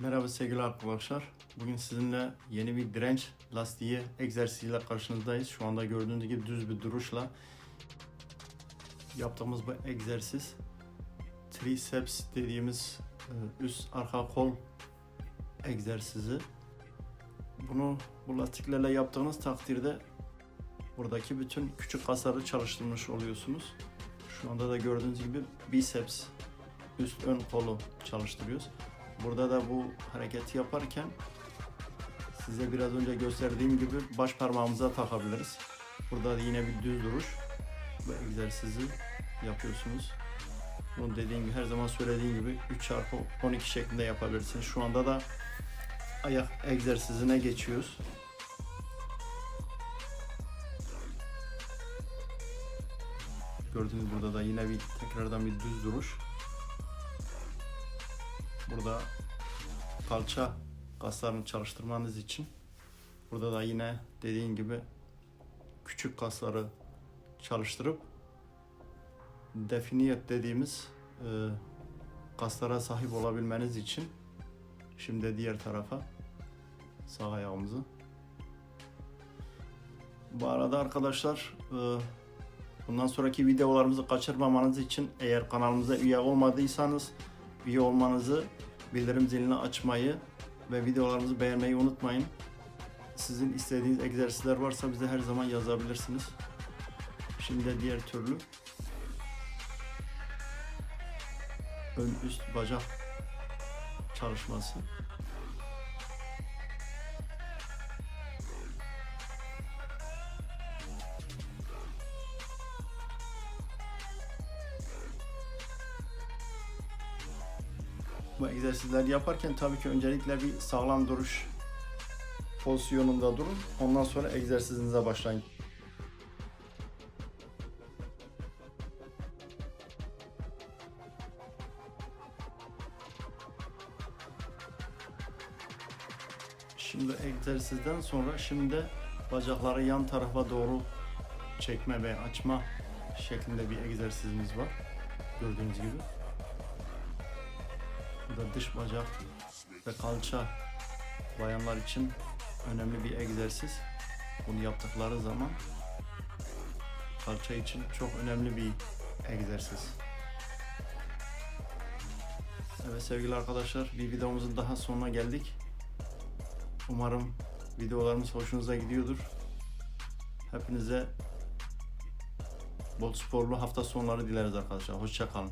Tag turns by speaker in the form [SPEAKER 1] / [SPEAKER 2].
[SPEAKER 1] Merhaba sevgili arkadaşlar. Bugün sizinle yeni bir direnç lastiği egzersiziyle karşınızdayız. Şu anda gördüğünüz gibi düz bir duruşla yaptığımız bu egzersiz triceps dediğimiz e, üst arka kol egzersizi. Bunu bu lastiklerle yaptığınız takdirde buradaki bütün küçük kasları çalıştırmış oluyorsunuz. Şu anda da gördüğünüz gibi biceps üst ön kolu çalıştırıyoruz. Burada da bu hareketi yaparken size biraz önce gösterdiğim gibi baş parmağımıza takabiliriz. Burada da yine bir düz duruş bu egzersizi yapıyorsunuz. Bunu dediğim gibi her zaman söylediğim gibi 3 çarpı 12 şeklinde yapabilirsiniz. Şu anda da ayak egzersizine geçiyoruz. Gördüğünüz burada da yine bir tekrardan bir düz duruş. Burada kalça kaslarını çalıştırmanız için burada da yine dediğim gibi küçük kasları çalıştırıp definiyet dediğimiz e, kaslara sahip olabilmeniz için şimdi diğer tarafa sağ ayağımızı. Bu arada arkadaşlar e, bundan sonraki videolarımızı kaçırmamanız için eğer kanalımıza üye olmadıysanız üye olmanızı, bildirim zilini açmayı ve videolarımızı beğenmeyi unutmayın. Sizin istediğiniz egzersizler varsa bize her zaman yazabilirsiniz. Şimdi diğer türlü ön üst bacak çalışması. Bu egzersizleri yaparken tabii ki öncelikle bir sağlam duruş pozisyonunda durun. Ondan sonra egzersizinize başlayın. Şimdi egzersizden sonra şimdi bacakları yan tarafa doğru çekme ve açma şeklinde bir egzersizimiz var. Gördüğünüz gibi. Da dış bacak ve kalça bayanlar için önemli bir egzersiz. Bunu yaptıkları zaman kalça için çok önemli bir egzersiz. Evet sevgili arkadaşlar bir videomuzun daha sonuna geldik. Umarım videolarımız hoşunuza gidiyordur. Hepinize bol sporlu hafta sonları dileriz arkadaşlar. Hoşçakalın.